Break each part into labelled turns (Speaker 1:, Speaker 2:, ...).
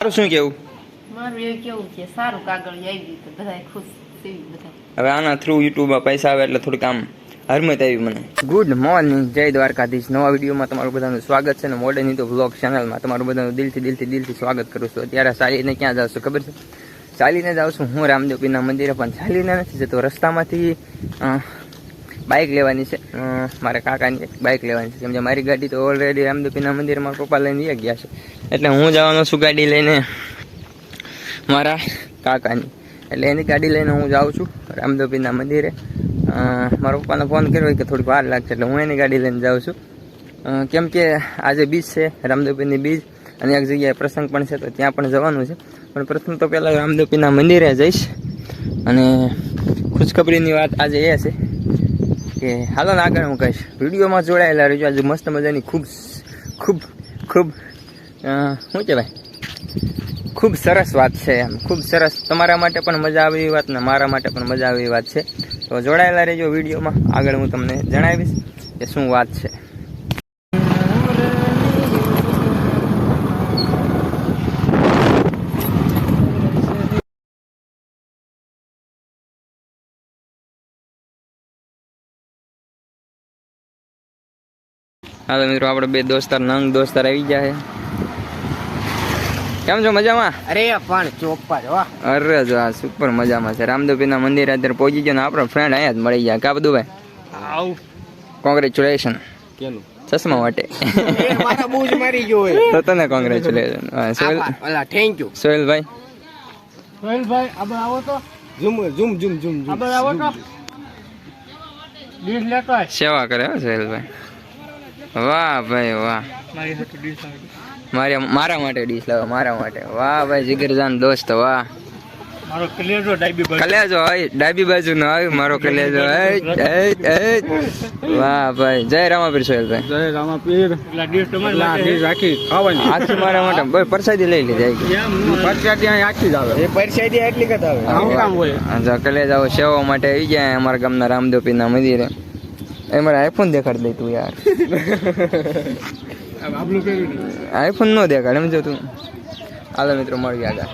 Speaker 1: તારું શું કેવું?
Speaker 2: મારું એવું કેવું છે સારું કાગળ આવી તો બધા ખુશ થઈ બધા.
Speaker 1: હવે આના થ્રુ યુટ્યુબમાં પૈસા આવે એટલે થોડીક આમ હરમત આવી મને. ગુડ મોર્નિંગ જય દ્વારકાધીશ. નવા વિડીયોમાં તમારું બધાનું સ્વાગત છે ને મોડર્ન તો બ્લોગ ચેનલમાં તમારું બધાનું દિલથી દિલથી દિલથી સ્વાગત કરું છું. અત્યારે ચાલીને ક્યાં જાઉં છું ખબર છે? ચાલીને જાઉં છું હું રામદેવપીના મંદિરે પણ ચાલીને નથી જતો. રસ્તામાંથી બાઇક લેવાની છે. મારા કાકાની એક બાઇક લેવાની છે. કેમ કે મારી ગાડી તો ઓલરેડી રામદેવપીના મંદિરમાં મારા પપ્પા લઈને જઈ ગયા છે. એટલે હું જવાનો છું ગાડી લઈને મારા કાકાની. એટલે એની ગાડી લઈને હું જાઉં છું રામદેવપીરના મંદિરે. મારા પપ્પાને ફોન કર્યો કે થોડીક વાર લાગશે એટલે હું એની ગાડી લઈને જાઉં છું. કેમ કે આજે બીચ છે રામદેવપીરની બીજ. અને એક જગ્યાએ પ્રસંગ પણ છે તો ત્યાં પણ જવાનું છે. પણ પ્રથમ તો પહેલાં રામદેવપીરના મંદિરે જઈશ. અને ખુશખબરીની વાત આજે એ છે કે હાલો ને આગળ હું કહીશ. વિડીયોમાં જોડાયેલા રહેજો. આજે મસ્ત મજાની ખૂબ ખૂબ ખૂબ શું કહેવાય? ખૂબ સરસ વાત છે એમ. ખૂબ સરસ. તમારા માટે પણ મજા આવે એવી વાત ને મારા માટે પણ મજા આવે એવી વાત છે. તો જોડાયેલા રહેજો વિડીયોમાં. આગળ હું તમને જણાવીશ કે શું વાત છે. હાલો મિત્રો આપણે બે દોસ્તાર નંગ દોસ્તાર આવી ગયા છે. કેમ છો? મજામાં?
Speaker 3: અરે પણ ચોપ્પા જો
Speaker 1: અરે જો આ સુપર મજામાં છે. રામદેવપીના મંદિર અત્યારે પહોંચી ગયો ને આપણો ફ્રેન્ડ અહીંયા જ મળી ગયા. કા બધું ભાઈ?
Speaker 3: આવ.
Speaker 1: કોંગ્રેચ્યુલેશન
Speaker 3: કેનું?
Speaker 1: ચશ્મા માટે
Speaker 3: મારા બૂજ મારી ગયો હોય.
Speaker 1: તો તને કોંગ્રેચ્યુલેશન સોહેલ.
Speaker 3: ઓલા થેન્ક યુ
Speaker 1: સોહેલભાઈ?
Speaker 4: સોહેલભાઈ આબ આવો તો.
Speaker 3: ઝૂમ ઝૂમ ઝૂમ ઝૂમ
Speaker 4: આબ આવો તો.
Speaker 1: સેવા કરે હો સોહેલભાઈ. વાહ ભાઈ વાહ.
Speaker 4: મારી હાથે ડીશ આવી
Speaker 1: મારે મારા માટે ડીશ લાવો મારા માટે. વાહ ભાઈ જીગરજાન દોસ્ત વાહ.
Speaker 4: મારો કલેજો ડાબી બાજુ.
Speaker 1: કલેજો હોય ડાબી બાજુ નો આવ્યું મારો કલેજો. વાહ ભાઈ જય રામાપીર સોહેલભાઈ.
Speaker 3: જય રામાપીર.
Speaker 4: એટલા ડીશ તમારી
Speaker 3: એટલા
Speaker 4: માટે
Speaker 3: ડીશ રાખી ખાવાની.
Speaker 1: આખી મારા માટે. બસ પ્રસાદી લઈ લીધી.
Speaker 3: પરચા ત્યાં આખી જ આવે. એ પરસાદી એટલી આવે? હોય.
Speaker 1: કલેજાઓ સેવા માટે આવી ગયા અમારા ગામના રામદેવપીરના મંદિરે. એ મારે આઈફોન દેખાડી દે તું યાર. આઈફોન નો દેખાડ એમ જો તું. હાલો મિત્રો મળી આગળ.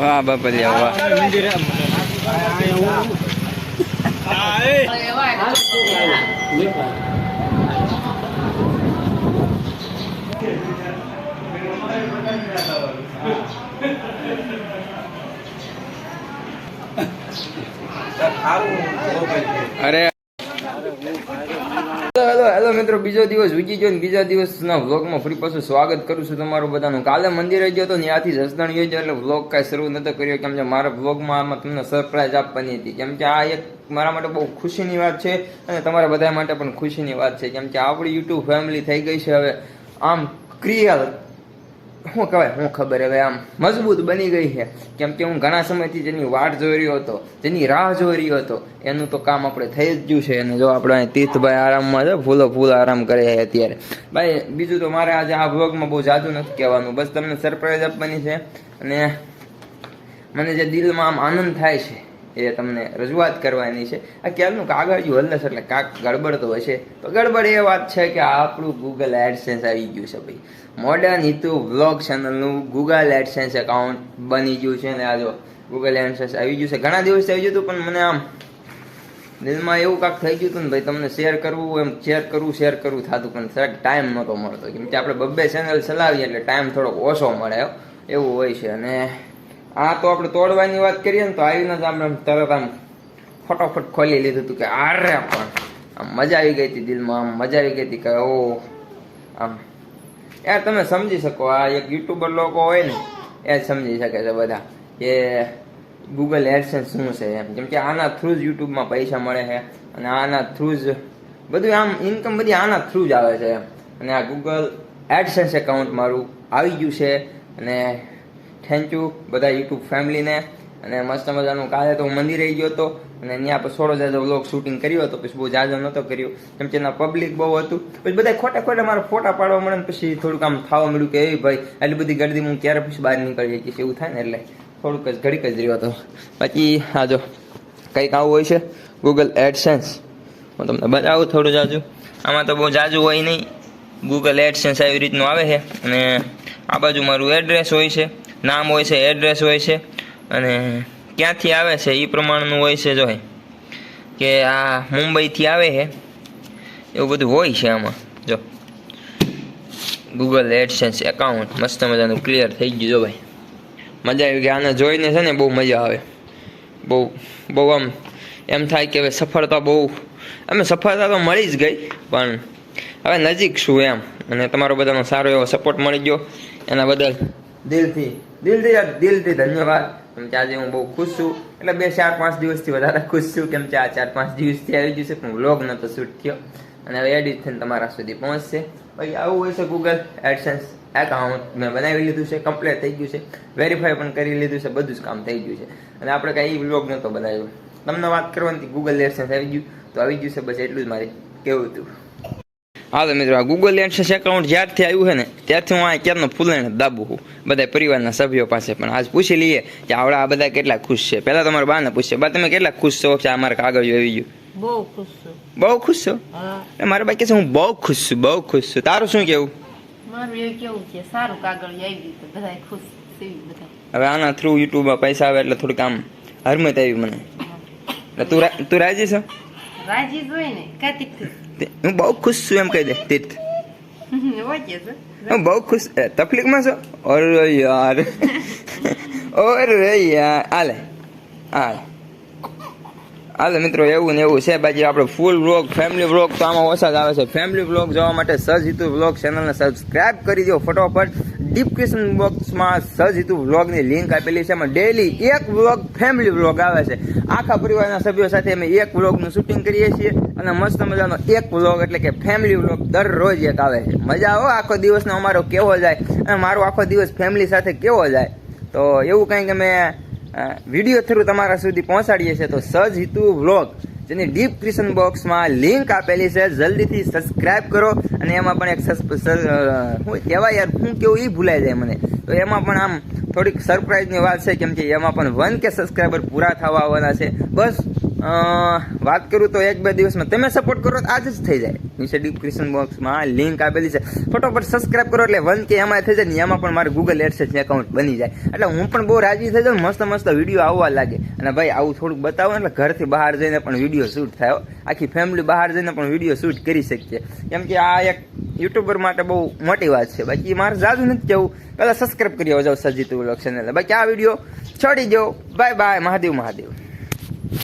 Speaker 1: વાહ બાપલિયા વાહ. અરે મિત્રો, બીજો દિવસ વીતી ગયો ને બીજા દિવસના વ્લોગમાં ફરી પાછું સ્વાગત કરું છું તમારું બધાનું. કાલે મંદિરે ગયો હતો ત્યાંથી જસદણ ગયો એટલે વ્લોગ કાંઈ શરૂ નતો કર્યો, કેમ કે મારા વ્લોગમાં આમાં તમને સરપ્રાઈઝ આપવાની હતી. કેમ કે આ એક મારા માટે બહુ ખુશીની વાત છે અને તમારા બધા માટે પણ ખુશીની વાત છે. કેમ કે આપણી યુટ્યુબ ફેમિલી થઈ ગઈ છે હવે. આમ ક્રિયા શું કહેવાય, હું ખબર હવે આમ મજબૂત બની ગઈ છે. કેમ કે હું ઘણા સમયથી જેની વાટ જોઈ રહ્યો હતો, જેની રાહ જોઈ રહ્યો હતો, એનું તો કામ આપણે થઈ જ ગયું છે. અને જો આપણે તીર્થભાઈ આરામમાં છે, ફૂલો ફૂલ આરામ કરે છે અત્યારે. ભાઈ, બીજું તો મારે આજે આ વ્લોગમાં બહુ જાદુ નથી કહેવાનું. બસ તમને સરપ્રાઈઝ આપવાની છે. અને મને જે દિલમાં આમ આનંદ થાય છે એ તમને રજૂઆત કરવાની છે. આ ક્યારનું કાગળિયું હલ્લે છે એટલે કાંક ગડબડ તો હશે તો ગડબડ એ વાત છે કે આપણું ગૂગલ એડસેન્સ આવી ગયું છે ભાઈ. મોડર્ન હિતુ વ્લોગ ચેનલનું ગૂગલ એડસેન્સ એકાઉન્ટ બની ગયું છે ને આ જો ગૂગલ એડસેન્સ આવી ગયું છે. ઘણા દિવસથી આવી ગયું હતું પણ મને આમ દિલમાં એવું કાંક થઈ ગયું હતું ને ભાઈ તમને શેર કરવું એમ શેર કરવું શેર કરવું થતું પણ જરાક ટાઈમ નહોતો મળતો. કેમ કે આપણે બબ્બે ચેનલ ચલાવીએ એટલે ટાઈમ થોડોક ઓછો મળે એવું હોય છે અને આ તો આપણે તોડવાની વાત કરીએ ને તો આવીને જ આપણે તરત આમ ફટોફટ ખોલી લીધું હતું કે આરે પણ, આમ મજા આવી ગઈ હતી દિલમાં, આમ મજા આવી ગઈ હતી કે ઓ, આમ. યાર, તમે સમજી શકો, આ એક યુટ્યુબર લોકો હોય ને, એ સમજી શકે છે બધા કે ગૂગલ એડસન્સ શું છે એમ. કેમ કે આના થ્રુ જ યુટ્યુબમાં પૈસા મળે છે અને આના થ્રુ જ બધું આમ ઇન્કમ બધી આના થ્રુ જ આવે છે એમ. અને આ ગૂગલ એડસન્સ એકાઉન્ટ મારું આવી ગયું છે અને થેન્ક યુ બધા યુટ્યુબ ફેમિલીને. અને મસ્ત મજાનું. કાલે તો હું મંદિરે ગયો હતો અને ત્યાં પછી થોડો જાજો વ્લોગ શૂટિંગ કર્યો હતો. પછી બહુ જાજો નહોતો કર્યો. કેમ કે એના પબ્લિક બહુ હતું. પછી બધા ખોટા ખોટા મારા ફોટા પાડવા મળે ને પછી થોડુંક આમ થવા મળ્યું કે, એ ભાઈ એટલી બધી ગરદી હું ક્યારે પછી બહાર નીકળી જઈશ એવું થાય ને એટલે થોડુંક જ, ઘડીક જ રહ્યો હતો. બાકી હા જો, કંઈક આવું હોય છે. ગૂગલ એડસેન્સ હું તમને બતાવું થોડું જાજુ. આમાં તો બહુ જાજુ હોય નહીં. ગૂગલ એડસેન્સ આવી રીતનું આવે છે. અને આ બાજુ મારું એડ્રેસ હોય છે. નામ હોય છે એડ્રેસ હોય છે અને ક્યાંથી આવે છે એ પ્રમાણનું હોય છે જો કે આ મુંબઈથી આવે છે એવું બધું હોય છે આમાં. જો ગૂગલ એડસેન્સ એકાઉન્ટ મસ્ત મજાનું ક્લિયર થઈ ગયું જો ભાઈ. મજા આવી ગઈ, આને જોઈને છે ને બહુ મજા આવે. બહુ બહુ આમ, એમ થાય કે હવે સફળતા બહુ, અમે સફળતા તો મળી જ ગઈ, પણ હવે નજીક છું એમ. અને તમારો બધાનો સારો એવો સપોર્ટ મળી ગયો. એના બદલ દિલથી. દિલથી દિલથી ધન્યવાદ. કેમ કે આજે હું બહુ ખુશ છું. એટલે બે, ચાર, પાંચ દિવસથી વધારે ખુશ છું. કેમ કે આ ચાર, પાંચ દિવસથી આવી ગયું છે પણ વ્લોગ નતો શૂટ થયો. અને હવે એડિટ થઈને તમારા સુધી પહોંચશે. પછી આવું હોય છે ગૂગલ એડસન્સ એકાઉન્ટ મેં બનાવી લીધું છે કમ્પ્લીટ થઈ ગયું છે. વેરીફાઈ પણ કરી લીધું છે, બધું જ કામ થઈ ગયું છે. અને આપણે કાંઈ વ્લોગ નહોતો બનાવ્યો. તમને વાત કરવાની ગૂગલ એડસન્સ આવી ગયું. તો આવી ગયું છે, બસ એટલું જ મારે કેવું હતું. હા તો મિત્રો આ ગૂગલ એડસન્સ એકાઉન્ટ જ્યારથી આવ્યું છે ને ત્યારથી હું આ ક્યારનો ફૂલણ દાબું છું. બધા પરિવારના સભ્યો પાસે પણ આજ પૂછી લઈએ કે આવડા આ બધા કેટલા ખુશ છે. પહેલા તમારા બાને પૂછશે બા તમે કેટલા ખુશ છો? કે આ મારા કાગળ આવી ગયું.
Speaker 2: બહુ ખુશ છું.
Speaker 1: બહુ ખુશ છો? મારા બાઈ કે છે હું બહુ ખુશ છું બહુ ખુશ છું. તારું શું કેવું?
Speaker 2: મારું એવું કેવું છે સારું કાગળ આવી તો બધા ખુશ સેવી બધા.
Speaker 1: હવે આના થ્રુ યુટ્યુબમાં પૈસા આવે એટલે થોડું આમ હરમત આવી મને. તું તું રાજી છો?
Speaker 2: રાજી જોઈ ને કાતિક
Speaker 1: હું બહુ ખુશ છું એમ કહી દે તીર્થ હું બહુ ખુશ તકલીફમાં છો ઓર યાર ઓર યાર આલે હાલે હાલે મિત્રો, એવું ને એવું છે બાકી આપણે ફૂલ વ્લોગ ફેમિલી વ્લોગ તો આમાં ઓછા જ આવે છે. ફેમિલી વ્લોગ જોવા માટે સજ હિતુ વ્લોગ ચેનલને સબસ્ક્રાઇબ કરી દો ફટોફટ. ડિસ્ક્રિપ્શન બોક્સમાં સજ હિતુ વ્લોગની લિંક આપેલી છે. એમાં ડેલી એક વ્લોગ ફેમિલી વ્લોગ આવે છે. આખા પરિવારના સભ્યો સાથે અમે એક વ્લોગનું શૂટિંગ કરીએ છીએ અને મસ્ત મજાનો એક વ્લોગ એટલે કે ફેમિલી વ્લોગ દરરોજ એક આવે છે. મજા આવો, આખો દિવસનો અમારો કેવો જાય અને મારો આખો દિવસ ફેમિલી સાથે કેવો જાય. તો એવું કંઈક અમે વીડિયો થ્રુ તમારા સુધી પહોંચાડીએ છીએ તો સજ હિતુ વ્લોગ જેની ડિસ્ક્રિપ્શન બોક્સમાં લિંક આપેલી છે. જલ્દીથી સબસ્ક્રાઇબ કરો અને એમાં પણ એક શું કહેવાય યાર શું કેવું એ ભૂલાઈ જાય મને. તો એમાં પણ આમ થોડીક સરપ્રાઈઝની વાત છે, કેમ કે એમાં પણ વન કે સબસ્ક્રાઈબર પૂરા થવા આવવાના છે. બસ વાત કરું તો એક બે દિવસમાં. તમે સપોર્ટ કરો તો આજ જ થઈ જાય. નીચે ડિસ્ક્રિપ્શન બોક્સમાં લિંક આપેલી છે. ફટોફટ સબસ્ક્રાઇબ કરો એટલે વન કે એમાં થઈ જાય ને એમાં પણ મારે ગૂગલ એડસેન્સ એકાઉન્ટ બની જાય. એટલે હું પણ બહુ રાજી થઈ જાઉં મસ્ત મસ્ત વીડિયો આવવા લાગે. અને ભાઈ, આવું થોડુંક બતાવો એટલે ઘરથી બહાર જઈને પણ વીડિયો શૂટ થાય આખી ફેમિલી બહાર જઈને પણ વીડિયો શૂટ કરી શકીએ. કેમ કે આ એક યુટ્યુબર માટે બહુ મોટી વાત છે. બાકી મારે જાજુ નથી કેવું. પહેલાં સબસ્ક્રાઈબ કરી જાવ સજીત વ્લોગ ચેનલ બાકી આ વીડિયો છોડી દો બાય બાય મહાદેવ મહાદેવ.